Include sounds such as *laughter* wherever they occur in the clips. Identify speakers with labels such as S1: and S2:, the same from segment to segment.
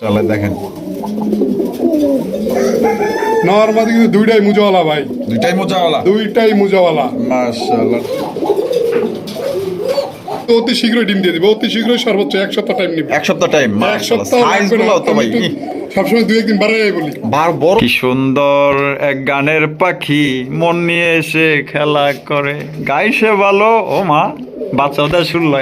S1: চলে দেখেন।
S2: নর্মাদি কিন্তু দুইটাই মুজাওয়ালা ভাই।
S1: দুইটাই মোজাওয়ালা?
S2: দুইটাই মুজাওয়ালা।
S1: মাশাআল্লাহ।
S2: অতি শীঘ্রই ডিম দিয়ে দিবে অতি শীঘ্রই সর্বোচ্চ এক সপ্তাহ টাইম নিবে।
S1: এক সপ্তাহ টাইম
S2: এক সপ্তাহ
S1: তো ভাই
S2: সবসময় দুই একদিন বাড়াই বলি।
S1: বড় কি সুন্দর এক গানের পাখি মন নিয়ে এসে খেলা করে। গাইছে ভালো ও মা বাচ্চা ওদের শুনলো।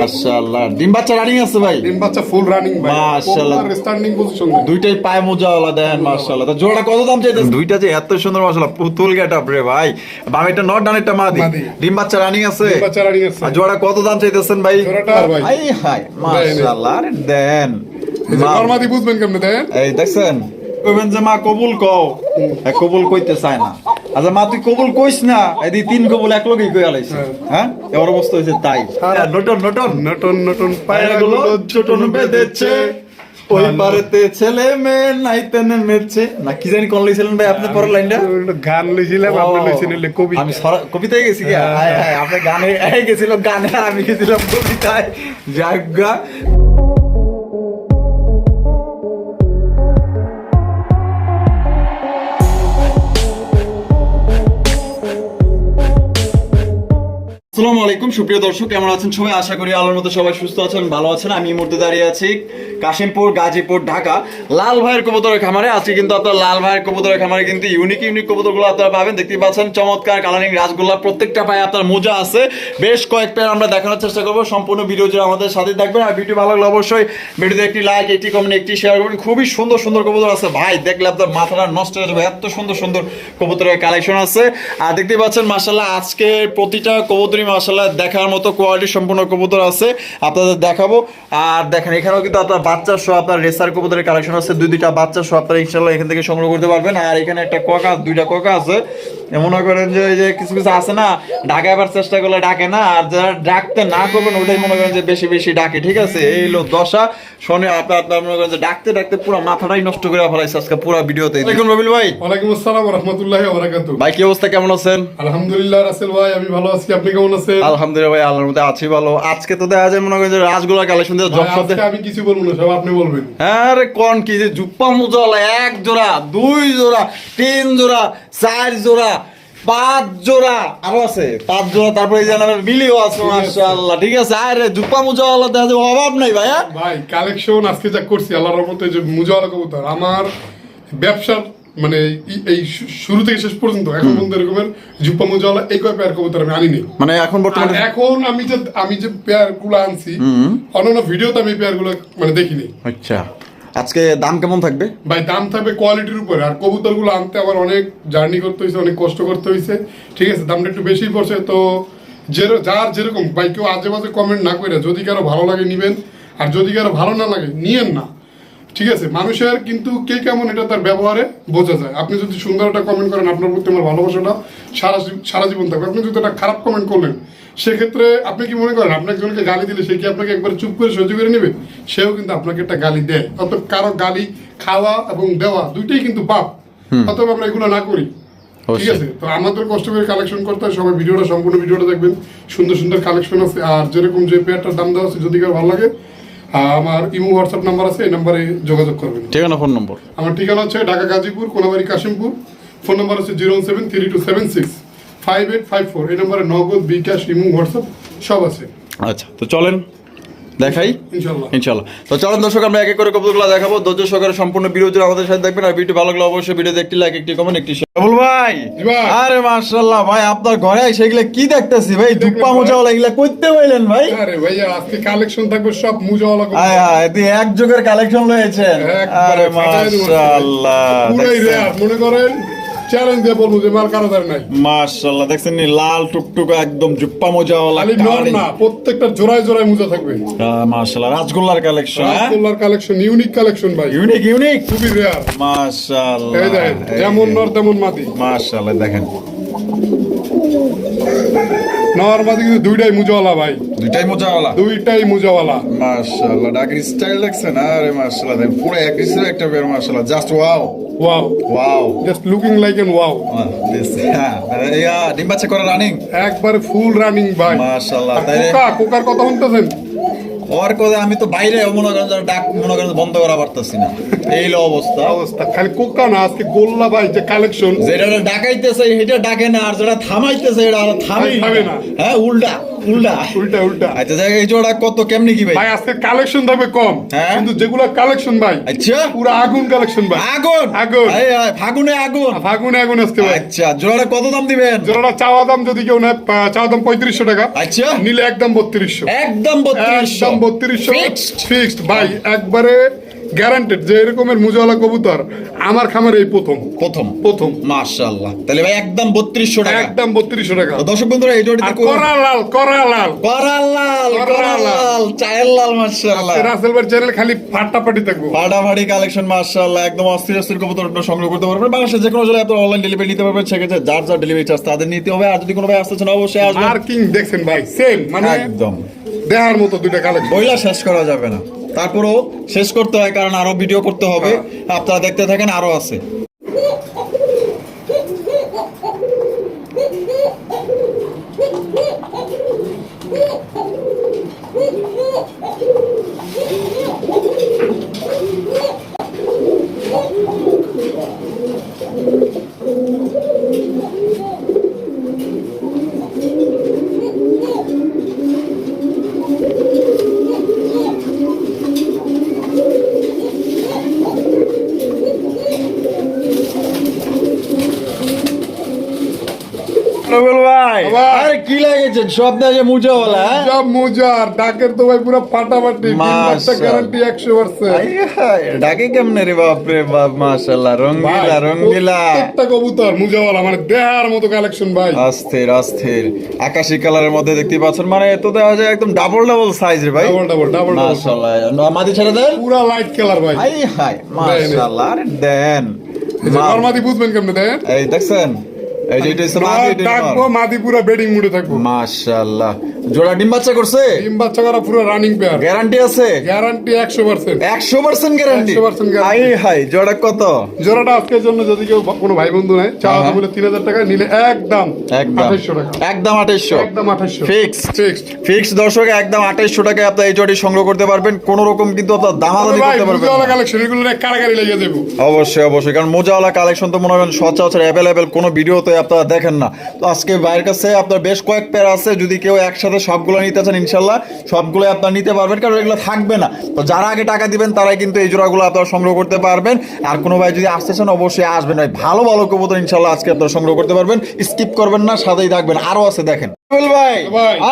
S1: মাশাআল্লাহ। ডিম বাচ্চা রানিং আছে ভাই?
S2: ডিম বাচ্চা ফুল রানিং ভাই।
S1: মাশাআল্লাহ।
S2: স্ট্যান্ডিং পজিশন
S1: দুইটাই পায়ে মোজাওয়ালা দেন মাশাআল্লাহ। তা জোড়াটা কত দাম চাইতেছে দুইটা যে এত সুন্দর মাশাআল্লাহ পুতুল গেটআপ রে ভাই। বামেরটা নট ডানেরটা মাদি।
S2: মাদি।
S1: ডিম বাচ্চা রানিং আছে।
S2: ডিম বাচ্চা রানিং আছে।
S1: আর জোড়া কত দাম চাইতেছেন ভাই?
S2: জোড়াটা ভাই।
S1: আই হাই মাশাআল্লাহ দেন।
S2: নর্মাদি বুঝবেন কেমনে দেখেন?
S1: এই দেখছেন? কইবেন যে মা কবুল কও কবুল কইতে চায় না। আচ্ছা মা তুই কবুল কইস না এদি তিন কবুল এক লগেই কই আলাইছে হ্যাঁ? এবার অবস্থা হয়েছে তাই। হ্যাঁ, নটন নটন
S2: নতুন নতুন
S1: পায়রাগুলো
S2: পায়রাগুলো
S1: ছোটন বেঁধেছে। ওই পারেতে ছেলে মেয়ে নাইতে নেমেছে না কি জানি কোন লইছিলেন ভাই আপনি পরের লাইনটা?
S2: গান লিখিলাম আপনি লিখছেন কবি
S1: আমি কবিতায় গেছি কি? হায়। হায় আপনি গানে গেছিল গানে আমি গেছিলাম কবিতায়। জাগা আসসালামু আলাইকুম, সুপ্রিয় দর্শক, কেমন আছেন সবাই? আশা করি আলোর মতো সবাই সুস্থ আছেন ভালো আছেন। আমি মুহূর্তে দাঁড়িয়ে আছি কাশিমপুর, গাজীপুর, ঢাকা, লাল ভাইয়ের কবুতরের খামারে। আজকে কিন্তু আপনার লাল ভাইয়ের কবুতরের খামারে কিন্তু ইউনিক ইউনিক কবুতরগুলো আপনারা পাবেন। দেখতে পাচ্ছেন, চমৎকার কালারিং রাসগোল্লা প্রত্যেকটা পায়ে আপনার মোজা আছে। বেশ কয়েক পেয়ার আমরা দেখানোর চেষ্টা করব। সম্পূর্ণ ভিডিও জুড়ে আমাদের সাথে থাকবেন। আর ভিডিও ভালো লাগলে অবশ্যই ভিডিওতে একটি লাইক একটি কমেন্ট একটি শেয়ার করবেন। খুবই সুন্দর সুন্দর কবুতর আছে। ভাই, দেখলে আপনার মাথাটা নষ্ট হয়ে যাবে। এত সুন্দর সুন্দর কবুতরের কালেকশন আছে। আর দেখতে পাচ্ছেন মাসাল্লাহ আজকে প্রতিটা কবুতরই মাসাল্লাহ দেখার মতো কোয়ালিটি সম্পূর্ণ কবুতর আছে আপনাদের দেখাবো। আর দেখেন এখানেও কিন্তু আপনার বাচ্চা সহ আপনার রেসার কবুতরের কালেকশন আছে। দুই দুইটা বাচ্চা সহ আপনারা ইনশাল্লাহ এখান থেকে সংগ্রহ করতে পারবেন। আর এখানে একটা কোকা দুইটা কোকা আছে। মনে করেন যে এই যে কিছু কিছু আছে না ডাকাবার চেষ্টা করলে ডাকে না আর যারা ডাকতে না করবেন ওটাই মনে করেন যে বেশি বেশি ডাকে ঠিক আছে? এই হলো দশা। শনি আপনার আপনার মনে করেন যে ডাকতে ডাকতে পুরো মাথাটাই নষ্ট করে ফেলাইছে আজকে পুরো ভিডিওতে। দেখুন রবিল ভাই।
S2: ওয়ালাইকুম আসসালাম রহমতুল্লাহি ওয়া
S1: ভাই কি অবস্থা? কেমন আছেন?
S2: আলহামদুলিল্লাহ রাসেল ভাই আমি ভালো আছি। আপনি কেমন আছেন?
S1: আলহামদুলিল্লাহ ভাই আল্লাহর মধ্যে আছি ভালো। আজকে তো দেখা যায় মনে করেন যে রাজগোলা কালেকশন দিয়ে জব শপ
S2: আমি কিছু বলব না সব আপনি বলবেন।
S1: আরে কোন কি যে জুপ্পা মুজলা এক জোড়া দুই জোড়া তিন জোড়া চার জোড়া পাঁচ জোড়া আরও আছে। পাঁচ জোড়া তারপরে এই আমার মিলিও আছে মাশাআল্লাহ ঠিক আছে। আরে জুপ্পা মুজলা দেখা যায় অভাব নাই ভাই হ্যাঁ?
S2: ভাই কালেকশন আজকে যা করছি আল্লাহর রহমতে যে মুজাওয়ালা কবুতর আমার ব্যবসার মানে এই- শুরু থেকে শেষ পর্যন্ত এখন পর্যন্ত এরকমের জুপ্পা মুজাওয়ালা এই কয় পেয়ার কবুতর আমি আনিনি।
S1: মানে এখন বর্তমানে
S2: এখন আমি যে আমি যে পেয়ারগুলো আনছি অন্যান্য ভিডিওতে আমি পেয়ারগুলো মানে দেখিনি।
S1: আচ্ছা। আজকে দাম কেমন থাকবে?
S2: ভাই দাম থাকবে কোয়ালিটির উপরে। আর কবুতরগুলো আনতে আমার অনেক জার্নি করতে হয়েছে অনেক কষ্ট করতে হয়েছে ঠিক আছে দামটা একটু বেশি পড়ছে তো যে- যার যেরকম ভাই কেউ আজে বাজে কমেন্ট না করে যদি কারও ভালো লাগে নিবেন আর যদি কারও ভালো না লাগে নিয়েন না। ঠিক আছে মানুষের কিন্তু কে কেমন এটা তার ব্যবহারে বোঝা যায়। আপনি যদি সুন্দর একটা কমেন্ট করেন আপনার প্রতি আমার ভালোবাসাটা সারা সারা জীবন থাকবে। আপনি যদি একটা খারাপ কমেন্ট করলেন সেক্ষেত্রে আপনি কি মনে করেন আপনি একজনকে গালি দিলে সে কি আপনাকে একবার চুপ করে সহ্য করে নেবে? সেও কিন্তু আপনাকে একটা গালি দেয়। অত কারও গালি খাওয়া এবং দেওয়া দুইটাই কিন্তু পাপ। অতএব আমরা এগুলো না করি। ঠিক আছে তো আমাদের কষ্ট করে কালেকশন করতে হয়। সবাই ভিডিওটা সম্পূর্ণ ভিডিওটা দেখবেন। সুন্দর সুন্দর কালেকশন আছে। আর যেরকম যে পেয়ারটার দাম দেওয়া আছে যদি কারও ভালো লাগে আমার ইমো হোয়াটসঅ্যাপ নাম্বার আছে এই নাম্বারে যোগাযোগ করবেন।
S1: ঠিকানা ফোন নম্বর?
S2: আমার ঠিকানা হচ্ছে ঢাকা গাজীপুর কোনাবাড়ি কাশিমপুর। ফোন নাম্বার হচ্ছে zero seven three two seven six five eight five four. এই নম্বরে নগদ বিকাশ ইমো হোয়াটসঅ্যাপ সব আছে।
S1: আচ্ছা তো চলেন। দেখাই?
S2: ইনশাল্লাহ।
S1: তো চলেন দর্শক আমরা এক এক করে কবুতরগুলো দেখাবো। ধৈর্য সহকারে সম্পূর্ণ ভিডিও জুড়ে আমাদের সাথে দেখবেন আর ভিডিও ভালো লাগলে অবশ্যই ভিডিওতে একটি লাইক একটি কমেন্ট একটি শেয়ার বল ভাই! আরে মাশাআল্লাহ ভাই আপনার ঘরে সেগুলা কি দেখতেছি ভাই? দুপ্পা
S2: ভাই।
S1: মোজা এগুলা কইতে পাইলেন ভাই?
S2: আরে ভাইয়া আজকে কালেকশন থাকবে সব মুজাওয়ালা
S1: আয় হায় তুই এক যুগের কালেকশন লয়েছেন
S2: একবারে
S1: আরে মাশাআল্লাহ
S2: পুরাই মনে করেন? চ্যালেঞ্জ দিয়ে বলব যে মার কারও দ্বার নাই।
S1: মাশাআল্লাহ দেখছেন নি? লাল টুকটুকা একদম জুপ্পা মোজাওয়ালা
S2: খালি নর না প্রত্যেকটা জোড়ায় জোড়ায় মোজা থাকবে।
S1: মাশাআল্লাহ রাজগোল্লার কালেকশন
S2: রাজগোল্লার কালেকশন ইউনিক কালেকশন ভাই।
S1: Unique unique.
S2: খুবই রেয়ার
S1: মাশাআল্লাহ
S2: এই দেখেন যেমন নর তেমন মাদি
S1: মাশাআল্লাহ দেখেন।
S2: নর মাদি কিন্তু দুইটাই মুজাওয়ালা ভাই।
S1: দুইটাই মোজাওয়ালা?
S2: দুইটাই মুজাওয়ালা।
S1: মাশাআল্লাহ ডাকের স্টাইল দেখছেন? আরে মাশাআল্লাহ পুরো একটা বের মাশাআল্লাহ just wow
S2: wow
S1: wow
S2: just looking like an wow
S1: this হ্যাঁ ইয়া ডিম বাচ্চা করে রানিং
S2: একবারে ফুল রানিং ভাই।
S1: মাশাআল্লাহ
S2: কোকা কোকার কথা শুনতেছেন?
S1: ওর কথা আমি তো বাইরে মনে করেন ডাক মনে করেন বন্ধ করা পারতেছি না। এই অবস্থা।
S2: অবস্থা। খালি কোকা না আজকে গোল্লা ভাই যে কালেকশন
S1: যেটা ডাকাইতেছে এটা ডাকে না আর যেটা থামাইতেছে এটা আর থামেই
S2: থামে
S1: না
S2: না।
S1: হ্যাঁ উল্টা। উল্টা।
S2: উল্টা উল্টা।
S1: আচ্ছা দেখ এই জোড়া কত কেমনি কি ভাই?
S2: ভাই আজকে কালেকশন থাকবে কম।
S1: হ্যাঁ।
S2: কিন্তু যেগুলো কালেকশন ভাই
S1: আচ্ছা।
S2: পুরো আগুন কালেকশন ভাই।
S1: আগুন?
S2: আগুন।
S1: ফাগুনে আগুন।
S2: ফাগুনে আগুন আজকে ভাই।
S1: আচ্ছা জোড়াটা কত দাম দিবেন?
S2: জোড়াটা চাওয়া দাম যদি কেউ নেয় চাওয়া দাম পঁয়ত্রিশশো টাকা।
S1: আচ্ছা।
S2: নিলে একদম বত্রিশশো।
S1: একদম বত্রিশশো।
S2: একদম বত্রিশশো। ফিক্সড ভাই একবারে গ্যারান্টেড যে এরকমের মুজাওয়ালা কবুতর আমার খামার এই প্রথম।
S1: প্রথম?
S2: প্রথম।
S1: মাশাআল্লাহ। তাহলে ভাই একদম বত্রিশশো টাকা।
S2: একদম বত্রিশশো টাকা।
S1: তো দর্শক বন্ধুরা এই জোড়াটি
S2: আর করা লাল করা লাল।
S1: করাল লাল
S2: করাল লাল।
S1: চায়ের লাল মাশাআল্লাহ।
S2: রাসেল ভাই চ্যানেল খালি ফাটাফাটি থাকব।
S1: ফাটাফাটি কালেকশন মাশাআল্লাহ। একদম অস্থির অস্থির কবুতর আপনারা সংগ্রহ করতে পারবেন। বাংলাদেশের যে কোনো জায়গায় আপনারা অনলাইন ডেলিভারি নিতে পারবেন। সেক্ষেত্রে যার যার ডেলিভারি চার্জ তাদের নিতে হবে। আর যদি কোনো ভাই আসতেছেন অবশ্যই আসবেন।
S2: মার্কিং দেখছেন ভাই সেম মানে
S1: একদম।
S2: দেহার মতো দুইটা কালেকশন
S1: বইলা শেষ করা যাবে না। তারপরেও শেষ করতে হয় কারণ আরও ভিডিও করতে হবে। আপনারা দেখতে থাকেন আরও আছে রবিউল ভাই
S2: ভাই।
S1: আরে কি লাগেছেন সব দাজে মুজাওয়ালা হ্যাঁ?
S2: সব মোজার ডাকের তো ভাই পুরো ফাটাফাটি। গ্যারান্টি একশো পার্সেন্ট
S1: ডাকে কেমনে রে বাপ রে বাপ মাশাআল্লাহ রঙ্গিলা রঙ্গিলা।
S2: প্রত্যেকটা কবুতর মুজাওয়ালা মানে দেহার মতো কালেকশন ভাই।
S1: অস্থির অস্থির। আকাশি কালারের মধ্যে দেখতে পাচ্ছেন মানে এত দেখা যায় একদম ডাবল ডাবল সাইজ রে ভাই।
S2: ডাবল ডাবল ডাবল
S1: মাশাআল্লাহ মাদি ছেড়ে দেন।
S2: পুরা লাইট কালার ভাই।
S1: আই হাই মাশাআল্লাহ আরে দেন। মা-
S2: বুঝবেন কেমনে দেন।
S1: এই দেখছেন? এই যে এটা মাদি, এটা।
S2: মাদি পুরা বেডিং মুডে থাকব
S1: মাশাআল্লাহ জোড়া ডিম বাচ্চা করছে?
S2: ডিম বাচ্চা করা পুরো রানিং পেয়ার
S1: গ্যারান্টি আছে?
S2: গ্যারান্টি একশো পার্সেন্ট
S1: একশো পার্সেন্ট গ্যারান্টি
S2: 100% guarantee।
S1: আই হাই জোড়া কত?
S2: জোড়াটা আজকের জন্য যদি কেউ কোনো ভাই বন্ধু নেয় চাওয়া
S1: হ্যাঁ।
S2: হাজার টাকা নিলে একদম
S1: একদম।
S2: টাকা।
S1: একদম
S2: একদম
S1: ফিক্সড
S2: ফিক্সড
S1: ফিক্স দর্শক একদম টাকায় আপনি এই সংগ্রহ করতে পারবেন। কোন রকম কিন্তু আপনার দামাদামি করতে পারবেন
S2: মুজাওয়ালা। কালেকশন এগুলো কারাগারি দেবো।
S1: অবশ্যই অবশ্যই। কারণ মোজাওয়ালা কালেকশন তো মনে করেন সচরাচর অ্যাভেলেবেল কোনো ভিডিওতে আপনারা দেখেন না। তো আজকে বাইরের কাছে আপনার বেশ কয়েক পেয়ার আছে। যদি কেউ একসাথে সবগুলো নিতে চান, ইনশাল্লাহ সবগুলো আপনারা নিতে পারবেন, কারণ এগুলো থাকবে না। তো যারা আগে টাকা দিবেন, তারাই কিন্তু এই জোড়াগুলো আপনারা সংগ্রহ করতে পারবেন। আর কোনো ভাই যদি আসতে চান, অবশ্যই আসবেন। ভাই, ভালো ভালো কবুতর, ইনশাল্লাহ আজকে আপনারা সংগ্রহ করতে পারবেন। স্কিপ করবেন না, সাথেই থাকবেন। আরও আছে, দেখেন।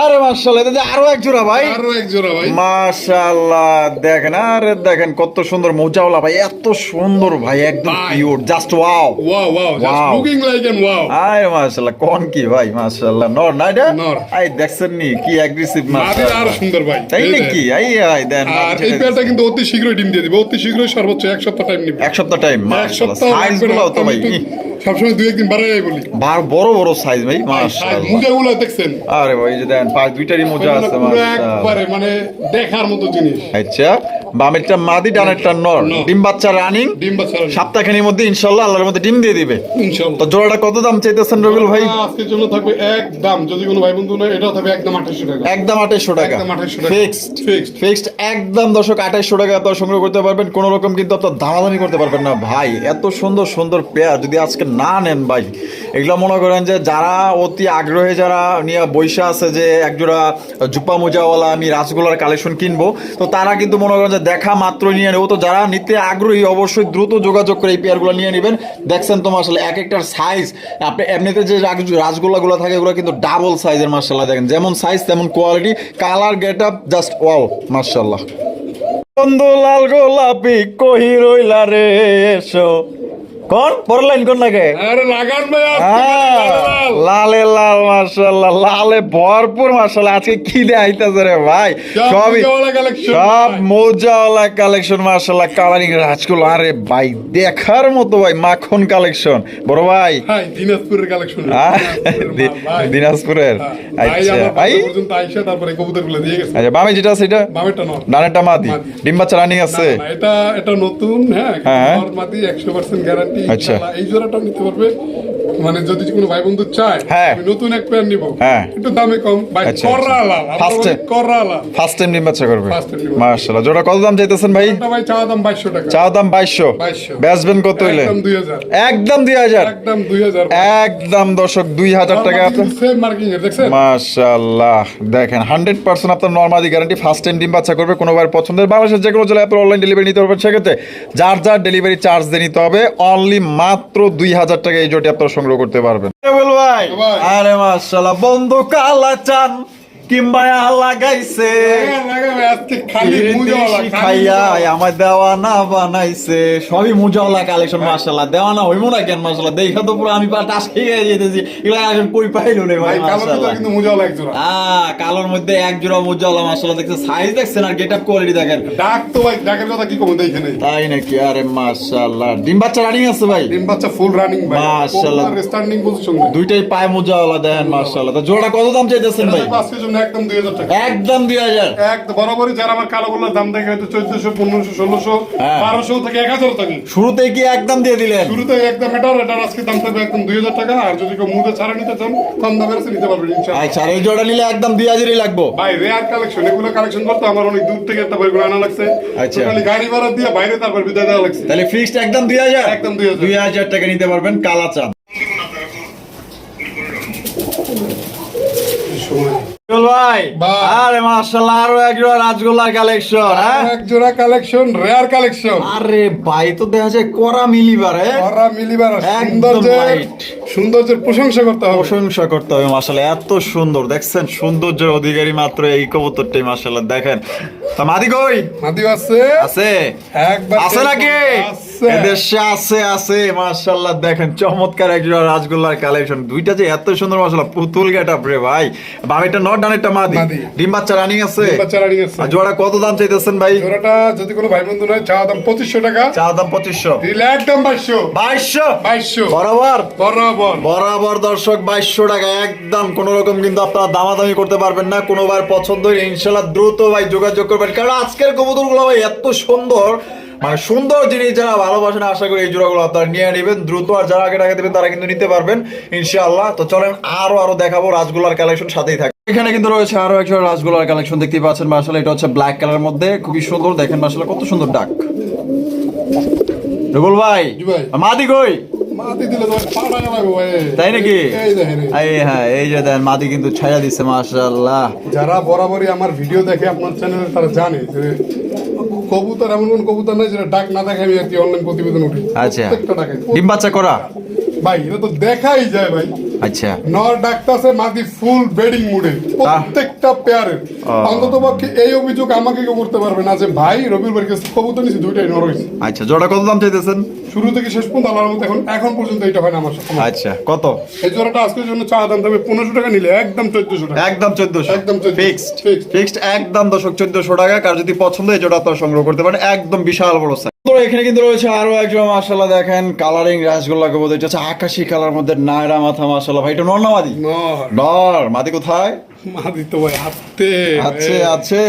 S1: আরে মার্শাল্লাহ এটা আরও এক জোড়া ভাই।
S2: আরও এক জোড়া ভাই।
S1: মাশাআল্লাহ দেখেন আরে দেখেন কত সুন্দর মৌজাওয়ালা ভাই এত সুন্দর ভাই একদম pure
S2: just wow wow
S1: wow
S2: just looking like and wow
S1: আয় মাশাআল্লাহ কোন কি ভাই মাশাআল্লাহ নর না এটা। আই দেখছেন নি কি অ্যাগ্রেসিভ
S2: মাদির
S1: আরও
S2: সুন্দর ভাই
S1: তাই নাকি। আই আই দেন
S2: আর এই পেয়ারটা কিন্তু অতি শীঘ্রই ডিম দিয়ে দিবে অতি শীঘ্রই সর্বোচ্চ এক সপ্তাহ টাইম নিবে।
S1: এক সপ্তাহ টাইম সাইজগুলো তো ভাই
S2: সবসময় দুই একদিন বাড়াই বলি
S1: বড় বড় সাইজ ভাই মাশাআল্লাহ।
S2: মুজাগুলো দেখছেন?
S1: আরে ভাই যে দেন পাঁচ দুইটারই মোজা আছে
S2: একবারে মানে দেখার মতো জিনিস।
S1: আচ্ছা। বামেরটা মাদি ডানেরটা নর। ডিম বাচ্চা রানিং।
S2: ডিম বাচ্চা
S1: সপ্তাহখানির মধ্যে ইনশাআল্লাহ আল্লাহর মধ্যে ডিম দিয়ে দিবে। তো জোড়াটা কত দাম চাইতেছেন রবিউল ভাই?
S2: আজকের জন্য থাকবে এক দাম। যদি কোনো ভাই বন্ধু নেয় এটাও থাকবে একদম টাকা।
S1: একদম টাকা।
S2: একদম 2800 টাকা।
S1: Fixed
S2: Fixed.
S1: ফিক্সড একদম দর্শক টাকা আপনারা সংগ্রহ করতে পারবেন। কোন রকম কিন্তু আপনার দামাদামি করতে পারবেন না। ভাই এত সুন্দর সুন্দর পেয়ার যদি আজকে না নেন ভাই এগুলো মনে করেন যে যারা অতি আগ্রহে যারা নিয়ে বৈশা আছে যে একজোড়া জুপা মোজাওয়ালা আমি রাসগোলার কালেকশন কিনবো তো তারা কিন্তু মনে করেন যে দেখা মাত্র নিয়ে নেব। তো যারা নিতে আগ্রহী, অবশ্যই দ্রুত যোগাযোগ করে এই পেয়ারগুলো নিয়ে নেবেন। দেখছেন তো মার্শাল এক একটার সাইজ আপনি এমনিতে যে রাসগোল্লাগুলো থাকে ওগুলো কিন্তু ডাবল সাইজের মার্শাল্লাহ দেখেন। যেমন সাইজ তেমন quality colour get up just wow মার্শাল্লাহ বন্ধু, লাল গোলাপি কহি রইলা রে, এসো। কোন? পরের লাইন কোন লাগে?
S2: আরে লাগান ভাই আজকে
S1: হ্যাঁ,
S2: লাল।
S1: লালে। লাল মার্শাল্লাহ লালে ভরপুর মার্শাল্লাহ আজকে কি আইতাছে রে ভাই?
S2: সব
S1: সবই সব। মোজাওয়ালা কালেকশন মার্শাল্লাহ কালারিং রাজকুল আরে ভাই দেখার মতো ভাই মাখন কালেকশন বড় ভাই।
S2: হাই দিনাজপুরের কালেকশন
S1: দিনাজপুরের আচ্ছা ভাই।
S2: তারপরে কবুতরগুলো দিয়ে গেছে।
S1: আচ্ছা বামে যেটা আছে এটা?
S2: বামেরটা নর।
S1: ডানেরটা মাদি। ডিম বাচ্চা রানিং আছে?
S2: না, না, এটা এটা নতুন হ্যাঁ
S1: হ্যাঁ।
S2: মাদি 100% গ্যারান্টি
S1: আচ্ছা।
S2: এই জোড়াটাও নিতে পারবে। মানে যদি কোনো ভাই বন্ধু চায়
S1: হ্যাঁ।
S2: আমি নতুন এক নিব।
S1: হ্যাঁ।
S2: একটু দামে কম। ভাই লাল
S1: ফার্স্ট টাইম ডিম বাচ্চা করবে। মাশাআল্লাহ। জোড়া কত দাম চাইতেছেন ভাই?
S2: ভাই চা দাম বাইশশো টাকা।
S1: চা দাম
S2: 2200
S1: বেচবেন কত হইলে?
S2: একদম দুই হাজার।
S1: একদম দুই হাজার।
S2: একদম
S1: দর্শক দুই হাজার টাকা আপনার
S2: সেম মার্কিং এর দেখছেন?
S1: মাশাআল্লাহ। দেখেন হান্ড্রেড পার্সেন্ট আপনার নর্মালি গ্যারান্টি ফার্স্ট টাইম ডিম বাচ্চা করবে কোনো বার পছন্দের। বাংলাদেশের যে কোনো জেলায় আপনার অনলাইন ডেলিভারি নিতে পারবেন। সেক্ষেত্রে যার যার ডেলিভারি চার্জ দিয়ে নিতে হবে অনলি মাত্র দুই হাজার টাকা এই জোটি আপনারা সংগ্রহ করতে পারবেন। আরে মাসাল্লাহ বন্ধু কালা চান। কিংবা লাগাইছে।
S2: মুজাওয়ালা।
S1: আমার দেওয়ানা বানাইছে। সবই মুজাওয়ালা কালেকশন মাশাআল্লাহ। দেওয়ানা হইবো না কেন মাশাআল্লাহ? দেখা তো পুরো আমি টাস খেয়ে যেতেছি। এগুলা কালেকশন কই পাইলো রে ভাই আহ কালোর মধ্যে এক জোড়া মুজাওয়ালা মাশাআল্লাহ। দেখছেন সাইজ দেখছেন আর গেটআপ কোয়ালিটি দেখেন।
S2: ডাক তো ভাই ডাকের কথা কি কমে দেখে নেই।
S1: তাই নাকি? আরে মাশাআল্লাহ। ডিম বাচ্চা রানিং আছে ভাই?
S2: ডিম বাচ্চা ফুল রানিং ভাই। স্ট্যান্ডিং পজিশন
S1: দুইটাই পায়ে মুজাওয়ালা দেখেন মাশাআল্লাহ। তো জোড়া কত দাম চাইতেছেন ভাই?
S2: একদম দুই হাজার টাকা।
S1: একদম দুই হাজার।
S2: এক বরাবরই যারা আমার কালো গোলার দাম দেখে হয়তো চোদ্দশো পনেরোশো ষোলোশো
S1: হ্যাঁ।
S2: বারোশো থেকে এক হাজার টাকা
S1: শুরুতেই কি একদম দিয়ে দিলেন?
S2: শুরুতে একদম এটার এটার আজকে দাম থাকবে একদম দুই হাজার টাকা। আর যদি কেউ মুদে ছাড়া নিতে চান কম দামের নিতে পারবেন
S1: আচ্ছা এই জোড়া নিলে একদম দুই হাজারই লাগবো?
S2: ভাই রেয়ার কালেকশন এগুলো কালেকশন করতে আমার অনেক দূর থেকে একটা বইগুলো আনা লাগছে।
S1: আচ্ছা।
S2: গাড়ি ভাড়া দিয়ে বাইরে তারপর বিদায় দেওয়া লাগছে।
S1: তাহলে ফিক্সড একদম দুই হাজার?
S2: একদম 2000
S1: দুই হাজার টাকা নিতে পারবেন কালা চাঁদ। ভাই
S2: ভাই।
S1: আরে মাশাআল্লাহ আরও এক জোড়া রাজগোল্লার কালেকশন হ্যাঁ?
S2: এক জোড়া কালেকশন রেয়ার কালেকশন
S1: আরে ভাই তো দেখা যায় করা মিলিবার হ্যাঁ?
S2: মিলিবার সৌন্দর্যের সৌন্দর্যের প্রশংসা করতে হবে।
S1: প্রশংসা করতে হবে মাশাআল্লাহ এত সুন্দর দেখছেন? সৌন্দর্যের অধিকারী মাত্র এই কবুতরটাই মাশাআল্লাহ দেখেন। তা মাদি কই?
S2: মাদিও আছে।
S1: আছে।
S2: একবার
S1: আছে নাকি? এদেশে আছে আছে মাশাআল্লাহ দেখেন চমৎকার রাজগোল্লার কালেকশন দুইটা যে এত সুন্দর মাশাআল্লাহ পুতুল গেটআপ রে ভাই। নট ডানেরটা মাদি।
S2: মাদি।
S1: ডিম বাচ্চা রানিং আছে।
S2: বাচ্চা রানিং আছে।
S1: জোড়া কত দাম চাইতেছেন ভাই?
S2: জোড়াটা যদি কোনো ভাই বন্ধু নয় চা দাম পঁচিশশো টাকা।
S1: চা দাম পঁচিশশো।
S2: দিলে একদম বাইশশো।
S1: বাইশশো?
S2: বাইশশো।
S1: বরাবর?
S2: বরাবর।
S1: বরাবর দর্শক টাকা একদম। কোন রকম কিন্তু আপনারা দামাদামি করতে পারবেন না। কোনো বার পছন্দ হলে ইনশাল্লাহ দ্রুত ভাই যোগাযোগ করবেন। কারণ আজকের কবুতরগুলো ভাই এত সুন্দর। মানে সুন্দর জিনিস যারা ভালোবাসেন আশা করি এই জোড়াগুলো আপনারা নিয়ে নেবেন। দ্রুত আর যারা আগে টাকা দেবেন তারা কিন্তু নিতে পারবেন ইনশাআল্লাহ। তো চলেন আরও আরও দেখাবো রাজগোলার কালেকশন সাথেই থাকে। এখানে কিন্তু রয়েছে আরও একটা রাজগোলার কালেকশন দেখতে পাচ্ছেন মার্শাল এটা হচ্ছে ব্ল্যাক কালার মধ্যে। খুবই সুন্দর দেখেন মার্শাল কত সুন্দর ডাক রুবুল ভাই। মাদি কই? তাই নাকি?
S2: এই
S1: হ্যাঁ এই যে দেন মাদি কিন্তু ছায়া দিচ্ছে মাশাআল্লাহ
S2: যারা বরাবরই আমার ভিডিও দেখে আপনার চ্যানেলে তারা জানে কবুতর এমন কোন কবুতর নাই যেটা ডাক না দেখে আমি আর কি অনলাইন প্রতিবেদন উঠি।
S1: আচ্ছা। ডিম বাচ্চা করা?
S2: ভাই এটা তো দেখাই যায় ভাই।
S1: আচ্ছা।
S2: নর ডাকতাছে মাদি ফুল বেডিং মুডে প্রত্যেকটা পেয়ারের
S1: ও।
S2: অন্তত পক্ষে এই অভিযোগ আমাকে কেউ করতে পারবে না যে ভাই কাছে কবুতর নিছি দুইটাই নর হয়েছে।
S1: আচ্ছা জোড়া কত দাম চাইতেছেন?
S2: শুরু থেকে শেষ পর্যন্ত আল্লাহর মতো এখন এখন পর্যন্ত এটা হয় না আমার সাথে।
S1: আচ্ছা কত?
S2: এই জোড়াটা আজকের জন্য চা দাম থাকবে পনেরোশো টাকা নিলে একদম চোদ্দশো টাকা।
S1: একদম চোদ্দশো।
S2: একদম
S1: ফিক্সড ফিক্সড একদম দশক চোদ্দশো টাকা। কার যদি পছন্দ হয় জোড়া আপনারা সংগ্রহ করতে পারেন। একদম বিশাল বড় সাইজ তো এখানে কিন্তু রয়েছে আরও একজন মাসাল্লাহ দেখেন কালারিং রাসগোল্লা কবুতর। এটা হচ্ছে আকাশি কালার মধ্যে নায়রা মাথা মাসাল্লাহ ভাই এটা নর না মাদি?
S2: নর।
S1: নর। মাদি কোথায়?
S2: মাদি ভাই হাতে
S1: আছে আছে।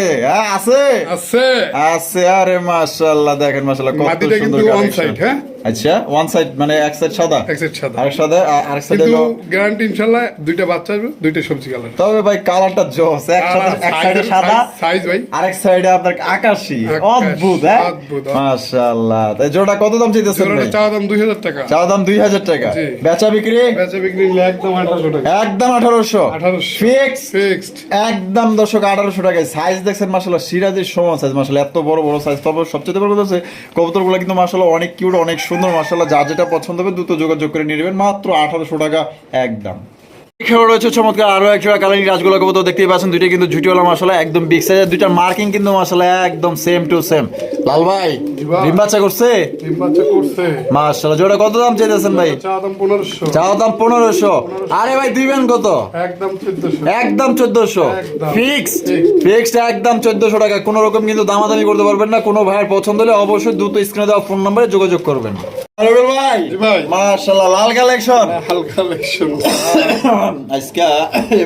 S1: আছে।
S2: আছে।
S1: আছে আরে মাশাআল্লাহ দেখেন মাশাআল্লাহ কত সুন্দর
S2: কিন্তু হ্যাঁ?
S1: আচ্ছা ওয়ান সাইড মানে এক সাইড সাদা?
S2: এক সাইড সাদা।
S1: আরেক সাইডে আরেক সাইডে
S2: কিন্তু গ্যারান্টি ইনশাল্লাহ দুইটা বাচ্চা আসবে দুইটা সবজি কালার।
S1: তবে ভাই কালারটা জোস এক সাইডে এক সাইডে সাদা
S2: সাইজ ভাই।
S1: আরেক সাইডে আপনার আকাশি। অদ্ভুত হ্যাঁ?
S2: অদ্ভুত, অদ্ভুত।
S1: মাশাআল্লাহ। তাই জোড়া কত দাম চাইতেছেন
S2: জোড়াটা
S1: ভাই?
S2: চা দাম দুই হাজার টাকা।
S1: চাও দাম দুই হাজার টাকা। বেচা বিক্রি?
S2: বেচা বিক্রি একদম আঠারোশো টাকা।
S1: একদম আঠারোশো। ফিক্স
S2: ফিক্সড
S1: একদম দর্শক, আঠারোশো টাকায় সাইজ দেখছেন মাসাল্লাহ সিরাজের সমান সাইজ মাসাল্লাহ এত বড় বড় সাইজ তবে সবচেয়ে বড় কথা হচ্ছে, কবুতরগুলো কিন্তু মাসাল্লাহ অনেক কিউট অনেক সুন্দর মাসাল্লাহ যার যেটা পছন্দ হবে দ্রুত যোগাযোগ করে নিয়ে নেবেন। মাত্র আঠারোশো টাকা একদম। এখানে চমৎকার, আরও এক জোড়া কালারিং রাজগুলো কবুতর দেখতেই পাচ্ছেন। দুইটা কিন্তু ঝুটিওয়ালা মশলা একদম বিগ সাইজের দুইটার মার্কিং কিন্তু মশলা একদম সেম টু সেম লাল ভাই। ডিম বাচ্চা করছে?
S2: ডিম বাচ্চা করছে।
S1: মাশাল্লাহ জোড়া কত দাম চাইতেছেন ভাই?
S2: চা দাম
S1: আরে ভাই দিবেন কত?
S2: একদম চোদ্দশো।
S1: একদম। ফিক্সড? ফিক্সড। টাকা। কোনো রকম কিন্তু দামাদামি করতে পারবেন না। কোনো ভাইয়ের পছন্দ হলে অবশ্যই দ্রুত স্ক্রিনে দেওয়া ফোন নম্বরে যোগাযোগ করবেন। রবিল ভাই।
S2: জি ভাই।
S1: মাশাআল্লাহ লাল কালেকশন।
S2: হালকা কালেকশন।
S1: আজকে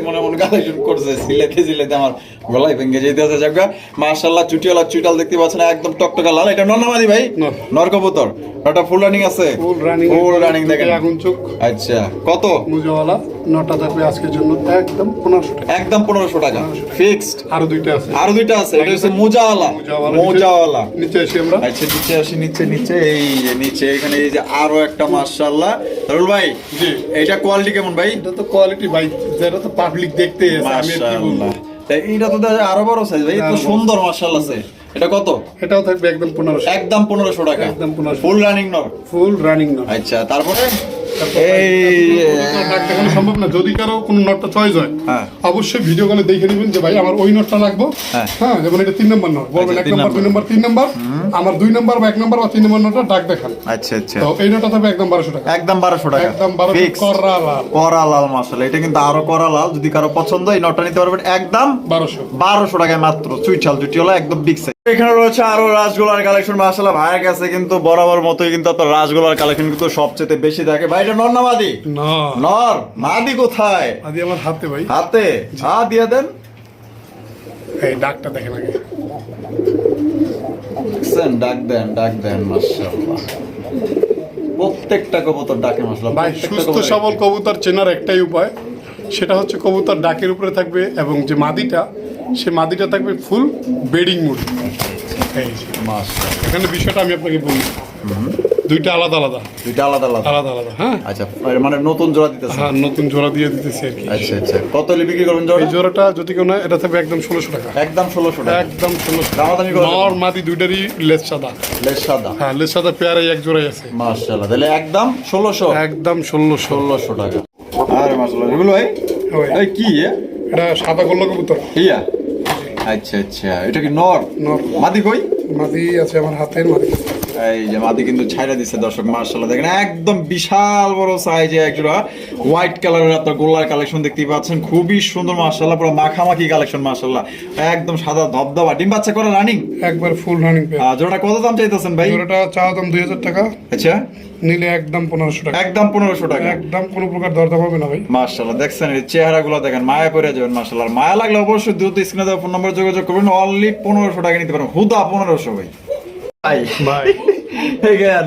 S1: মনে মনে কালেকশন করছে সিলেতে সিলেতে আমার গলাই ভেঙে যেতে আছে জায়গা মাশাআল্লাহ চুটিওয়ালা চুটাল দেখতে পাচ্ছেন একদম টকটকা লাল। এটা নর্নামাদি ভাই?
S2: নর।
S1: নর কবুতর ওটা ফুল রানিং আছে?
S2: ফুল রানিং
S1: ফুল রানিং দেখেন।
S2: আগুন চোখ।
S1: আচ্ছা কত?
S2: মুজাওয়ালা নটা থাকবে আজকের জন্য একদম পনেরোশো টাকা।
S1: একদম পনেরোশো টাকা। ফিক্সড
S2: আরও দুইটা আছে।
S1: আরও দুইটা আছে। এটা হচ্ছে মোজাওয়ালা।
S2: মুজাওয়ালা নিচে- আসি আমরা।
S1: আচ্ছা নিচে আসি নিচে নিচে। এই যে নিচে এখানে এই যে আরও একটা মাশাআল্লাহ। রুল ভাই
S2: জি।
S1: এটা কোয়ালিটি কেমন ভাই?
S2: এটা তো কোয়ালিটি ভাই যেটা তো পাবলিক দেখতে এসে আমি কি বলব?
S1: তাই এইটা তো আরও বড় সাইজ ভাই এত সুন্দর মার্শাল আছে এটা কত?
S2: এটাও থাকবে একদম পনেরোশো।
S1: একদম পনেরোশো টাকা।
S2: একদম পনেরোশো।
S1: ফুল রানিং নর
S2: ফুল রানিং নট
S1: আচ্ছা তারপর? এই
S2: সম্ভব না। যদি কারও কোনো নটটা চয়েস হয়। অবশ্যই ভিডিও কলে দেখে নেবেন যে ভাই আমার ওই নটটা লাগবো।
S1: হ্যাঁ।
S2: যেমন এটা তিন নম্বর নট। বলবেন
S1: আচ্ছা,
S2: এক নম্বর দুই নম্বর তিন নম্বর। আমার দুই নম্বর বা এক নম্বর বা তিন নম্বর নটটা ডাক দেখান।
S1: আচ্ছা আচ্ছা।
S2: তো এই নটটা থাকবে একদম বারোশো টাকা।
S1: একদম বারোশো টাকা।
S2: একদম বারোশো করা লাল
S1: করা লাল মশলা এটা কিন্তু আরও করা লাল যদি কারও পছন্দ এই নটটা নিতে পারবেন একদম
S2: বারোশো।
S1: বারোশো টাকায় মাত্র। চুইঠাল জুটি হলো একদম বিগ এখানে রয়েছে আরও রাসগোলার কালেকশন মাসালা ভাইয়ের কাছে কিন্তু বরাবর মতোই কিন্তু আপনার রাসগোলার কালেকশন কিন্তু সবচেয়ে বেশি থাকে ভাই এটা নর না মাদি? নর। মাদি কোথায়?
S2: আদি আমার হাতে ভাই।
S1: হাতে? হা দিয়ে দেন।
S2: এই ডাকটা দেখেন আগে।
S1: দেখছেন? ডাক দেন ডাক দেন মাশাআল্লাহ। প্রত্যেকটা কবুতর ডাকে মাশাআল্লাহ।
S2: ভাই সুস্থ সবল কবুতর চেনার একটাই উপায় সেটা হচ্ছে কবুতর ডাকের উপরে থাকবে এবং যে মাদিটা সে মাদিটা থাকবে ফুল বেডিং মুড। এই এখানে বিষয়টা আমি আপনাকে বলি। দুইটা আলাদা আলাদা।
S1: দুইটা আলাদা আলাদা?
S2: আলাদা আলাদা হ্যাঁ।
S1: আচ্ছা মানে নতুন জোড়া দিতেছে
S2: হ্যাঁ নতুন জোড়া দিয়ে দিতেছি আর কি।
S1: আচ্ছা আচ্ছা। কত হলে বিক্রি করবেন জোড়া?
S2: এই জোড়াটা যদি কেউ না এটা থাকবে একদম ষোলোশো টাকা।
S1: একদম ষোলোশো টাকা।
S2: একদম ষোলোশো
S1: দামাদামি করে
S2: নর মাদি দুইটারই লেস সাদা।
S1: লেস সাদা।
S2: হ্যাঁ লেস সাদা পেয়ারে এক জোড়াই আছে।
S1: মাশাআল্লাহ। তাহলে একদম ষোলোশো?
S2: একদম ষোলোশো।
S1: ষোলোশো টাকা। আরে মাশাআল্লাহ রিবুল ভাই?
S2: ওই,
S1: এই কি
S2: এটা সাদা গোল্লা কবুতর
S1: ইয়া। আচ্ছা আচ্ছা। এটা কি নর?
S2: নর।
S1: মাদি কই?
S2: মাদি আছে আমার হাতের মাদি।
S1: এই যে মাদি কিন্তু ছাইরা দিচ্ছে দর্শক মার্শাল্লাহ দেখেন একদম বিশাল বড় সাইজে একজোড়া হোয়াইট কালারের আপনার গোল্লার কালেকশন দেখতেই পাচ্ছেন। খুবই সুন্দর মার্শাল্লাহ পুরো মাখামাখি কালেকশন মার্শাল্লাহ একদম সাদা ধবধবা। ডিম বাচ্চা করে রানিং
S2: একবার ফুল রানিং
S1: জোড়াটা কত দাম চাইতেছেন ভাই?
S2: জোড়াটা চাওয়া দাম দুই হাজার টাকা।
S1: আচ্ছা।
S2: নিলে একদম পনেরোশো টাকা।
S1: একদম পনেরোশো টাকা।
S2: একদম কোনো প্রকার দরদাম হবে না ভাই।
S1: মার্শাল্লাহ দেখছেন এই চেহারাগুলো দেখেন মায়া পড়ে যাবেন মার্শাল্লাহ মায়া লাগলে অবশ্যই দ্রুত স্ক্রিনে দেওয়া ফোন নম্বর যোগাযোগ করবেন। অনলি পনেরোশো টাকা নিতে পারেন। হুদা পনেরোশো ভাই। ভাই।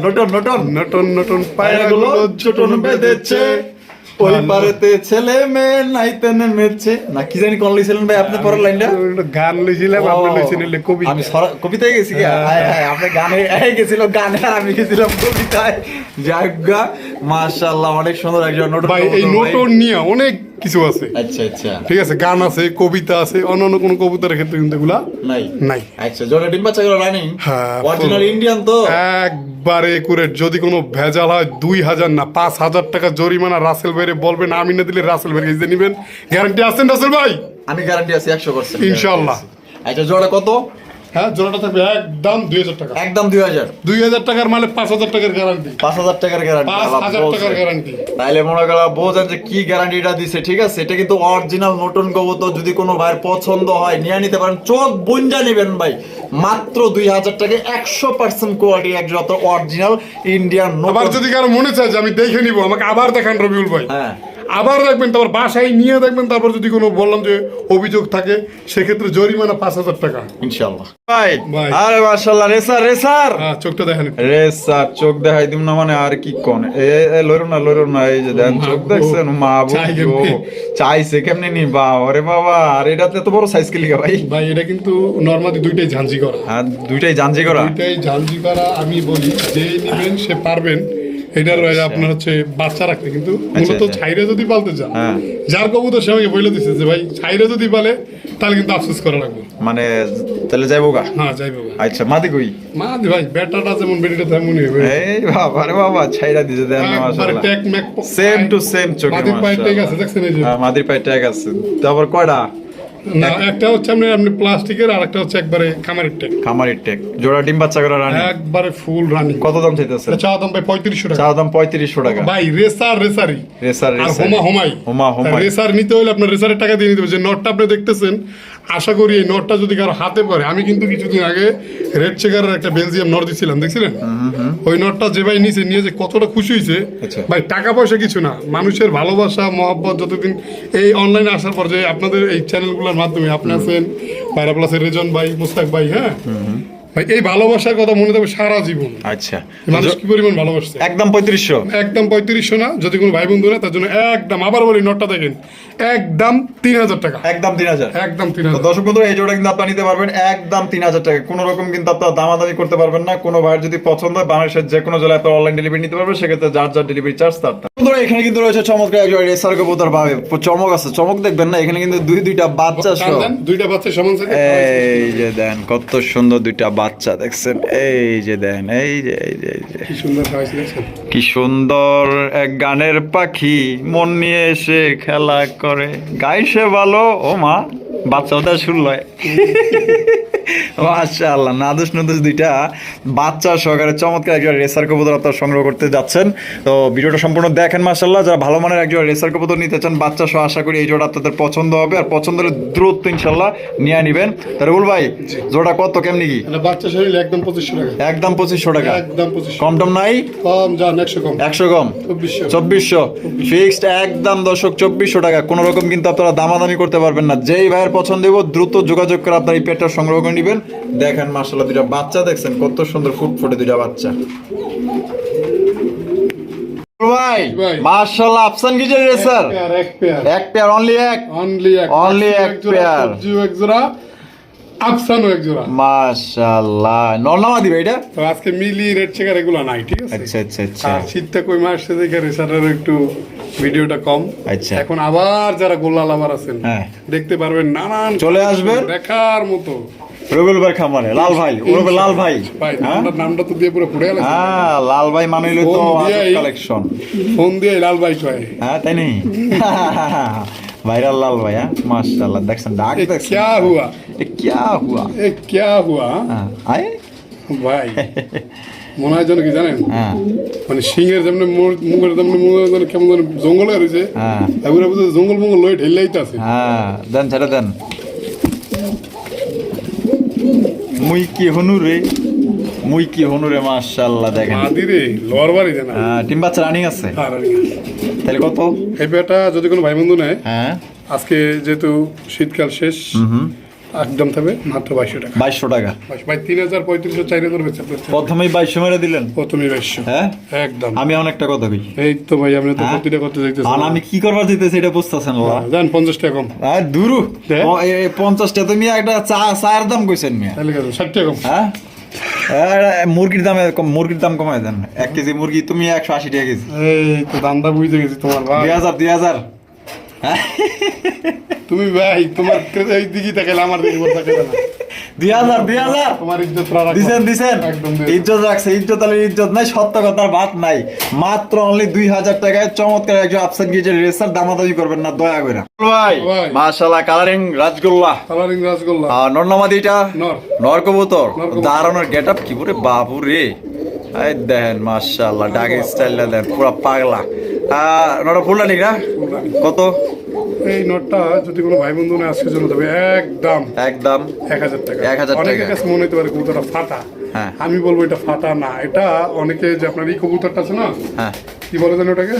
S1: নটন নটন
S2: নতুন নতুন।
S1: পায়রাগুলো ছোটন বেঁধেছে। ওই পারেতে ছেলে মেয়ে নাইতে নেমেছে। না কি জানি কোন ভাই আপনি পরের লাইনটা?
S2: গান লিখিলাম আপনি লিখছেন কবি
S1: আমি কবিতায় গেছি কি? হায়। হায়, আপনি গানে গেছিল গানে আর আমি গেছিলাম কবিতায়। যাজ্ঞা মাশাআল্লাহ অনেক সুন্দর একজন নোট
S2: ভাই এই নোটন নিয়ে অনেক কিছু আছে।
S1: আচ্ছা আচ্ছা।
S2: ঠিক আছে গান আছে কবিতা আছে অন্যান্য কোনো কবিতার ক্ষেত্রে কিন্তু এগুলা
S1: নাই।
S2: নাই।
S1: আচ্ছা জোরে ডিম বাচ্চা গুলো রানিং
S2: হ্যাঁ,
S1: অরিজিনাল ইন্ডিয়ান তো?
S2: একবারে একুরেট যদি কোনো ভেজাল হয় দুই হাজার না পাঁচ হাজার টাকা জরিমানা রাসেল ভাইরে বলবেন আমি না দিলে রাসেল ভাই ইজে নিবেন। গ্যারান্টি আছেন রাসেল ভাই?
S1: আমি গ্যারান্টি আছি একশো পার্সেন্ট
S2: ইনশাআল্লাহ।
S1: আচ্ছা জোড়া কত?
S2: হ্যাঁ জোড়াটা থাকবে একদম দুই হাজার টাকা।
S1: একদম দুই হাজার।
S2: দুই হাজার টাকার মালে পাঁচ হাজার টাকার গ্যারান্টি
S1: পাঁচ হাজার টাকার গ্যারান্টি
S2: পাঁচ হাজার টাকার গ্যারান্টি
S1: তাইলে মনে করো বোঝেন যে কি গ্যারান্টিটা দিছে ঠিক আছে? এটা কিন্তু অরিজিনাল নতুন কবুতর যদি কোনো ভাইয়ের পছন্দ হয় নিয়ে নিতে পারেন। চোখ বুঞ্জা নেবেন ভাই। মাত্র দুই হাজার টাকা একশো পার্সেন্ট কোয়ালিটি এক যত অরিজিনাল ইন্ডিয়ান
S2: আবার যদি কারও মনে চায় যে আমি দেখে নিব আমাকে আবার দেখান রবিউল ভাই।
S1: হ্যাঁ।
S2: আবার দেখবেন তারপর বাসায় নিয়ে দেখবেন তারপর যদি কোনো বললাম যে অভিযোগ থাকে সেক্ষেত্রে জরিমানা পাঁচ হাজার টাকা।
S1: ইনশাল্লাহ ভাই
S2: ভাই।
S1: আরে মাশাআল্লাহ রেসার রেসার!
S2: হ্যাঁ চোখটা দেখেন
S1: রেসার চোখ দেখাই দিম না মানে আর কি কোন? এ এ লইরো না লইরো না এই যে দেন চোখ দেখছেন? মা
S2: চাই
S1: বুঝো
S2: কেমনে?
S1: চাইছে কেমনে নি? বা ওরে বাবা আর এটাতে তো বড় সাইজ কে ভাই।
S2: ভাই এটা কিন্তু নর্মালি দুইটাই ঝাঞ্জি করা।
S1: হ্যাঁ দুইটাই জানজি করা।
S2: দুইটাই ঝাঞ্জি করা আমি বলি যে নিবেন সে পারবেন। এটার আপনার হচ্ছে বাচ্চা রাখতে কিন্তু মূলত
S1: আচ্ছা।
S2: ছাইরে যদি পালতে চান
S1: হ্যাঁ।
S2: যার কবুতর সে আমাকে বলে দিচ্ছে যে ভাই ছাইরে যদি পালে তাহলে কিন্তু আফসোস করা লাগবে।
S1: মানে তাহলে যাইবো গা?
S2: হ্যাঁ যাই বাবা
S1: আচ্ছা মাদি কই?
S2: মা দি ভাই বেটাটা যেমন বেটিটা তেমনই হবে।
S1: এই বাবা রে বাবা ছাইরা দিছে দেন মাশাআল্লাহ। সেম টু সেম চোখ
S2: মাদির পায়ে ট্যাগ আছে দেখছেন এই যে।
S1: হ্যাঁ মাদির পায়ে ট্যাগ আছে। তারপর কয়টা?
S2: না একটা হচ্ছে আপনি আপনি প্লাস্টিকের আর একটা হচ্ছে একবারে খামারের টেক।
S1: খামারের টেক। জোড়া ডিম বাচ্চা করা রানি
S2: একবারে ফুল রানি
S1: কত দাম চাইতেছে
S2: চা দাম ভাই পঁয়ত্রিশশো টাকা।
S1: চা দাম পঁয়ত্রিশশো টাকা।
S2: ভাই রেসার রেসারি।
S1: রেসার
S2: আর
S1: রেসার।
S2: হোমা হোমাই।
S1: হোমা হোমাই।
S2: রেসার নিতে হলে আপনার রেসারের টাকা দিয়ে নিতে হবে। যে নটটা আপনি দেখতেছেন আশা করি এই নোটটা যদি কারও হাতে পড়ে আমি কিন্তু কিছুদিন আগে রেড চেকারের একটা বেলজিয়াম নট দিছিলাম দেখছিলেন? ওই নোটটা যে ভাই নিয়েছে নিয়ে যে কতটা খুশি হয়েছে
S1: আচ্ছা।
S2: ভাই টাকা পয়সা কিছু না মানুষের ভালোবাসা মহব্বত যতদিন এই অনলাইনে আসার পর যে আপনাদের এই চ্যানেলগুলোর মাধ্যমে আপনি আছেন বাইরা প্লাসের রেজন ভাই মুস্তাক ভাই হ্যাঁ? ভাই এই ভালোবাসার কথা মনে থাকবে সারা জীবন।
S1: আচ্ছা।
S2: মানুষ কি পরিমাণ ভালোবাসছে?
S1: একদম পঁয়ত্রিশশো।
S2: একদম পঁয়ত্রিশশো না যদি কোনো ভাই বন্ধু না তার জন্য একদম আবার বলি নোটটা দেখেন একদম তিন হাজার টাকা।
S1: একদম তিন হাজার।
S2: একদম তিন হাজার।
S1: দর্শক বন্ধু এই জোড়া কিন্তু আপনারা নিতে পারবেন একদম তিন হাজার টাকা। কোনো রকম কিন্তু আপনার দামাদামি করতে পারবেন না। কোনো ভাইয়ের যদি পছন্দ হয় বাংলাদেশের যে কোনো জেলায় আপনার অনলাইন ডেলিভারি নিতে পারবেন সেক্ষেত্রে যার যার ডেলিভারি চার্জ তার। বন্ধুরা এখানে কিন্তু রয়েছে চমৎকার একজন রেসার কবুতর ভাবে চমক আছে চমক দেখবেন না এখানে কিন্তু দুই দুইটা বাচ্চা
S2: দুইটা বাচ্চা সমান
S1: এই যে দেন কত সুন্দর দুইটা বাচ্চা। দেখছেন? এই যে দেন এই যে এই যে এই যে।
S2: কি সুন্দর
S1: এক গানের পাখি মন নিয়ে এসে খেলা করে। গাইছে ভালো ও মা বাচ্চা ওদের শুনল। মাশাআল্লাহ নাদুস নাদুস দুইটা বাচ্চা সহকারে চমৎকার একজন রেসার কবুতর আপনারা সংগ্রহ করতে যাচ্ছেন। তো ভিডিওটা সম্পূর্ণ দেখেন মাশাআল্লাহ। যারা ভালো মানের একজন রেসার কবুতর নিতে চান বাচ্চা সহ আশা করি এই জোড়া আপনাদের পছন্দ হবে। আর পছন্দ হলে দ্রুত ইনশাল্লাহ নিয়ে নিবেন। রুল ভাই জোড়া কত কেমনি কি?
S2: বাচ্চা শরীর একদম পঁচিশশো টাকা।
S1: একদম পঁচিশশো টাকা।
S2: একদম পঁচিশশো।
S1: কম টম নাই?
S2: কম যান একশো কম।
S1: একশো কম?
S2: চব্বিশশো।
S1: চব্বিশশো? ফিক্সড একদম দর্শক চব্বিশশো টাকা। কোনো রকম কিন্তু আপনারা দামাদামি করতে পারবেন না। যেই ভাইয়ের পছন্দ হইব দ্রুত যোগাযোগ করে আপনার এই পেটটা সংগ্রহ করে নেবেন। দেখেন মাসাল্লাহ দুইটা বাচ্চা দেখছেন কত সুন্দর ফুটফুটে দুইটা বাচ্চা। ভাই। আফসান কি স্যার?
S2: এক পেয়ার।
S1: এক পেয়ার অনলি এক।
S2: অনলি এক।
S1: Only এক পেয়ার।
S2: সবজিও এক জোড়া। আফসানও এক জোড়া।
S1: মাশাল্লাহ নর্নামা দিবে এটা?
S2: তো আজকে মিলি রেড চেকার এগুলো নাই ঠিক আছে?
S1: আচ্ছা আচ্ছা আচ্ছা।
S2: শীতটা কই মাস দেখে রেসারের একটু ভিডিওটা কম।
S1: আচ্ছা।
S2: এখন আবার যারা গোল্লাল আবার আছেন
S1: হ্যাঁ।
S2: দেখতে পারবেন নানান
S1: চলে আসবেন।
S2: দেখার মতো।
S1: ভাই খামারে লাল ভাই ওরবে লাল ভাই।
S2: ভাই
S1: হ্যাঁ?
S2: নামটা তো দিয়ে পুরো ফুটে গেল।
S1: হ্যাঁ লাল ভাই মানে হইল তো কালেকশন
S2: ফোন দিয়ে লাল ভাই কয়
S1: হ্যাঁ তাই নেই *laughs* ভাইরাল লাল ভাই হ্যাঁ মাশাআল্লাহ দেখছেন ডাক
S2: এ
S1: দেখছেন
S2: क्या हुआ
S1: এ क्या हुआ
S2: এ क्या हुआ
S1: হ্যাঁ আয়
S2: ভাই মনে হয় যেন কি জানেন
S1: হ্যাঁ
S2: মানে সিংহের যেমন মুখ- মুখের যেমন মুখের যেন কেমন যেন জঙ্গলে রয়েছে
S1: হ্যাঁ
S2: এগুলো বুঝে জঙ্গল মঙ্গল লয়ে ঢেলেই তো আছে
S1: হ্যাঁ দেন ছেড়ে দেন মুই কি হনু রে মুই কি হনু রে মাশাআল্লাহ দেখেন
S2: লোয়ার বাড়ি জানা
S1: হ্যাঁ টিম বাচ্চা রানিং আছে?
S2: আর
S1: তাহলে কত?
S2: এই বেটা যদি কোনো ভাই বন্ধু নেয়
S1: হ্যাঁ।
S2: আজকে যেহেতু শীতকাল শেষ একদম থাকবে মাত্র বাইশশো টাকা।
S1: বাইশশো টাকা?
S2: ভাই তিন হাজার পঁয়ত্রিশশো চার হাজার বেচা
S1: প্রথমেই বাইশশো মেরে দিলেন?
S2: বাইশশো।
S1: হ্যাঁ?
S2: একদম।
S1: আমি অনেকটা কথা কই।
S2: এই তো ভাই আপনি তো
S1: হ্যাঁ?
S2: প্রতিটা করতে
S1: আর আমি কি করবার দিতেছি এটা বুঝতেছেন না।
S2: দেন পঞ্চাশ টাকা কম।
S1: আর দুরু।
S2: হ্যাঁ?
S1: পঞ্চাশটা তুমি একটা চা চায়ের দাম কইছেন মিয়া।
S2: তাহলে ষাট টাকা কম।
S1: হ্যাঁ? মুরগির দাম মুরগির দাম কমায় দেন। এক কেজি মুরগি তুমি একশো আশি টাকা কেজি।
S2: এই তো দামটা বুঝতে গেছি তোমার
S1: দুই হাজার দুই হাজার?
S2: তুমি ভাই তোমার এই দিকে তাকালে আমার দিকে তাকালে না।
S1: দুই হাজার দুই হাজার
S2: তোমার ইজ্জত রাখা।
S1: দিছেন দিছেন? ইজ্জত রাখছে ইজ্জত আলী ইজ্জত নাই সত্য কথার বাদ নাই। মাত্র অনলি দুই হাজার টাকায় চমৎকার একজন আফসান গিজের রেসার দামাদামি করবেন না দয়া করে। ভাই। মাশাআল্লাহ কালারিং রাজগোল্লা।
S2: কালারিং রাসগোল্লা
S1: আর নর্নামাদিটা
S2: নর।
S1: নর কবুতর?
S2: নর কবুতর।
S1: দাঁড়ানোর গেট আপ কি করে বাবু রে এই দেখেন মাশাআল্লাহ স্টাইলটা দেন পুরো পাগলা। নটা ফুললানি না? কত?
S2: এই নোটটা যদি কোনো ভাই বন্ধু না আজকের জন্য তবে একদম।
S1: একদম।
S2: এক হাজার টাকা
S1: 1000 টাকা।
S2: অনেকের কাছে মনে হতে পারে কবুতরটা ফাটা।
S1: হ্যাঁ।
S2: আমি বলব এটা ফাটা না। এটা অনেকে যে আপনার এই কবুতরটা আছে না
S1: হ্যাঁ।
S2: কি বলে জানো ওটাকে?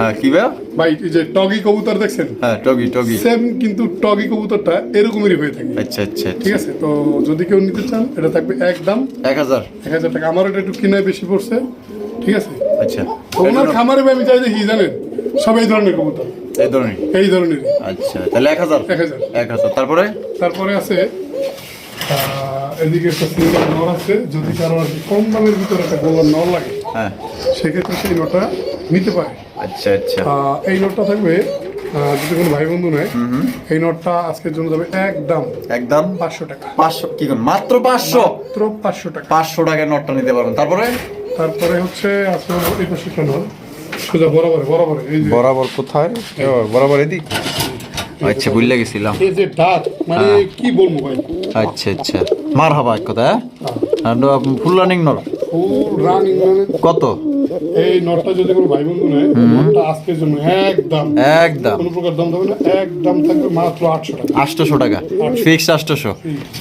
S1: হ্যাঁ কি ভাই?
S2: ভাই এই যে টগি কবুতর দেখছেন?
S1: হ্যাঁ টগি টগি।
S2: সেম কিন্তু টগি কবুতরটা এরকমই হয়ে থাকে।
S1: আচ্ছা আচ্ছা
S2: ঠিক আছে তো যদি কেউ নিতে চান এটা থাকবে একদম
S1: এক হাজার।
S2: এক হাজার টাকা। আমার এটা একটু কিনায় বেশি পড়ছে। ঠিক আছে?
S1: আচ্ছা।
S2: ওনার খামারে আমি চাই দেখি জানেন? সব এই ধরনের কবুতর।
S1: এই ধরনের?
S2: এই ধরনের
S1: আচ্ছা তাহলে এক হাজার?
S2: এক হাজার।
S1: এক হাজার। তারপরে?
S2: তারপরে আছে এদিকে একটা সিঙ্গেল নর আছে। যদি কারও আর কি কম দামের ভিতরে একটা গোলার নর লাগে
S1: হ্যাঁ।
S2: সেক্ষেত্রে সেই নটা নিতে পারে।
S1: আচ্ছা আচ্ছা।
S2: এই নোটটা থাকবে যদি কোনো ভাই বন্ধু নেয় এই নোটটা আজকের জন্য যাবে একদম
S1: একদম।
S2: পাঁচশো টাকা।
S1: পাঁচশো কি মাত্র পাঁচশো?
S2: মাত্র পাঁচশো টাকা।
S1: পাঁচশো টাকার নোটটা নিতে পারবেন। তারপরে?
S2: তারপরে হচ্ছে হলো এই পাশে সোজা বরাবর বরাবর এই
S1: বরাবর কোথায়? বরাবর এদিক? আচ্ছা বুঝলে গেছিলাম।
S2: এই যে ডাক মানে কি বলব ভাই?
S1: আচ্ছা আচ্ছা। মার হাবা এক কথা হ্যাঁ? ফুল রানিং নর
S2: ফুল রানিং মানে
S1: কত?
S2: এই নটটা যদি কোনো ভাই বন্ধু নেয় নটটা আজকের জন্য একদম।
S1: একদম।
S2: কোনো প্রকার দাম দেবে না একদম থাকবে মাত্র আটশো টাকা।
S1: আটশোশো টাকা। ফিক্সড আটশোশো।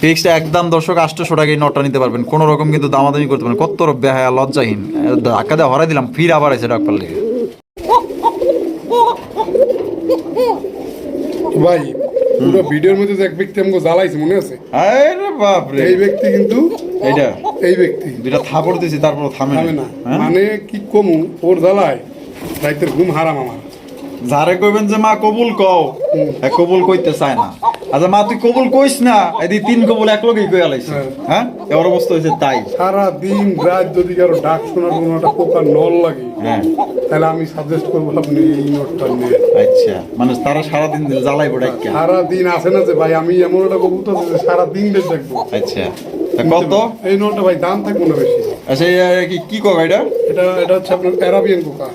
S1: ফিক্সড। একদম দর্শক আটশোশো টাকা এই নটটা নিতে পারবেন। কোনো রকম কিন্তু দামাদামি করতে পারেন কত বেহায়া লজ্জাহীন। ধাক্কা দিয়ে হরাই দিলাম ফির আবার এসে ডাক পারলে।
S2: ভাই পুরো ভিডিওর মধ্যে এক ব্যক্তি আমাকে জ্বালাইছে মনে আছে?
S1: আরে বাপ রে
S2: এই ব্যক্তি কিন্তু
S1: এইটা?
S2: এই ব্যক্তি।
S1: দুটা থাপড় দিছে তারপর থামে
S2: থামে না।
S1: হ্যাঁ?
S2: মানে কি কমু ওর জ্বালায় রাইতের ঘুম হারাম আমার।
S1: যারে কইবেন যে মা কবুল কও। কবুল কইতে চায় না। আচ্ছা মা তুই কবুল কইস না? এদি তিন কবুল এক লগেই কই আলাইছে
S2: হ্যাঁ।
S1: হ্যাঁ? এবার অবস্থা হয়েছে তাই।
S2: সারা দিন রাত যদি কারও ডাক শোনার কোনো একটা পোকা নল লাগে
S1: হ্যাঁ।
S2: তাহলে আমি সাজেস্ট করব আপনি এই নোটটা নিয়ে
S1: আচ্ছা মানে তারা সারাদিন জ্বালাইবো ডাক্কা
S2: সারা দিন আসে না যে ভাই আমি এমন একটা কবুতর যে সারা দিন বেশ দেখব
S1: আচ্ছা কত?
S2: এই নোটটা ভাই দাম থাকব না বেশি।
S1: আচ্ছা কি কি কবে এটা?
S2: এটা এটা হচ্ছে আপনার অ্যারাবিয়ান পোকা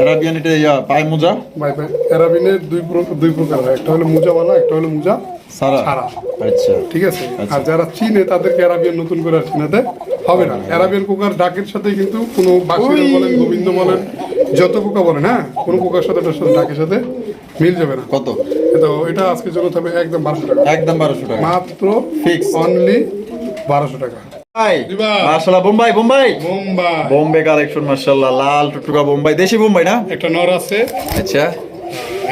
S1: এরা এরা এটা ইয়া পায় মোজা?
S2: ভাই ভাই অ্যারাবিনের দুই প্রকার দুই প্রকার হয়। একটা হলো মুজাওয়ালা একটা হলো মুজা
S1: সারা?
S2: সারা।
S1: আচ্ছা।
S2: ঠিক আছে? আর যারা চিনে তাদেরকে অ্যারাবিয়ান নতুন করে চিনাতে হবে না। অ্যারাবিয়ান কোকার ডাকের সাথে কিন্তু কোনো বাসিরা বলেন গোবিন্দ বলেন যত পোকা বলেন হ্যাঁ? কোনো পোকার সাথে সাথে ডাকের সাথে মিল যাবে না।
S1: কত?
S2: তো এটা আজকের জন্য থাকবে একদম বারোশো টাকা।
S1: একদম বারোশো টাকা।
S2: মাত্র
S1: Fixed.
S2: অনলি বারোশো টাকা।
S1: ভাই
S2: দিবা।
S1: মার্শাল্লাহ বোম্বাই বোম্বাই
S2: বোম্বাই
S1: বোম্বে কালেকশন মার্শাল্লাহ লাল টুকটুকা বোম্বাই দেশি বোম্বাই না?
S2: একটা নর আছে।
S1: আচ্ছা।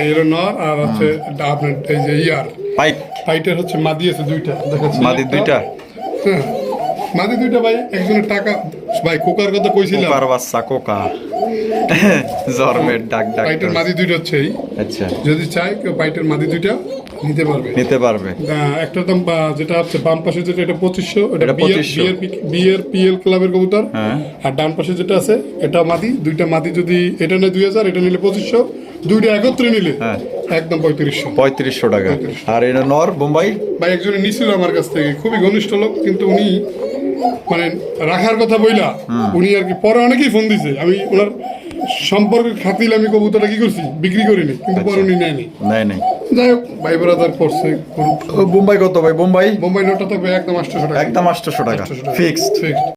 S2: এই নর আর হচ্ছে আপনার এই যে ইয়ার।
S1: পাইক।
S2: ফাইটার হচ্ছে মাদি আছে দুইটা দেখাচ্ছি।
S1: মাদি দুইটা?
S2: হ্যাঁ। মাদি দুইটা ভাই একজনের টাকা। ভাই কোকার কথা কইছিলাম।
S1: কোকার বাচ্চা কোকা *laughs* জরমের ডাক ডাক
S2: পাইটের মাদি দুইটা হচ্ছে
S1: আচ্ছা।
S2: যদি চাই কেউ পাইটের মাদি দুইটা নিতে পারবে।
S1: নিতে পারবে।
S2: আহ, একটার দাম যেটা হচ্ছে বাম পাশে যেটা এটা পঁচিশশো এটা বিয়ের
S1: 2500
S2: বিয়ের পি- বিয়ের পিএল ক্লাবের কবুতর।
S1: হ্যাঁ।
S2: আর ডান পাশে যেটা আছে এটা মাদি দুইটা মাদি যদি এটা নেয় দুই হাজার এটা নিলে পঁচিশশো দুইটা একত্রে নিলে
S1: হ্যাঁ।
S2: একদম পঁয়ত্রিশশো।
S1: পঁয়ত্রিশশো টাকা। আর এটা নর বোম্বাই?
S2: ভাই একজনে নিছিল আমার কাছ থেকে খুবই ঘনিষ্ঠ লোক কিন্তু উনি মানে রাখার কথা বইলা উনি আর কি পরে অনেকেই ফোন দিছে। আমি ওনার সম্পর্কের খাতিলে আমি কবুতরটা কি করছি? বিক্রি করিনি কিন্তু পরে উনি নেয়নি।
S1: নাই নাই
S2: যাই হোক ভাই ব্রাদার করছে।
S1: বোম্বাই কত ভাই বোম্বাই
S2: বোম্বাই নোটটা থাকবে একদম আটশোশো টাকা
S1: একদম আটশোশো টাকা
S2: 800 টাকা।
S1: Fixed
S2: Fixed।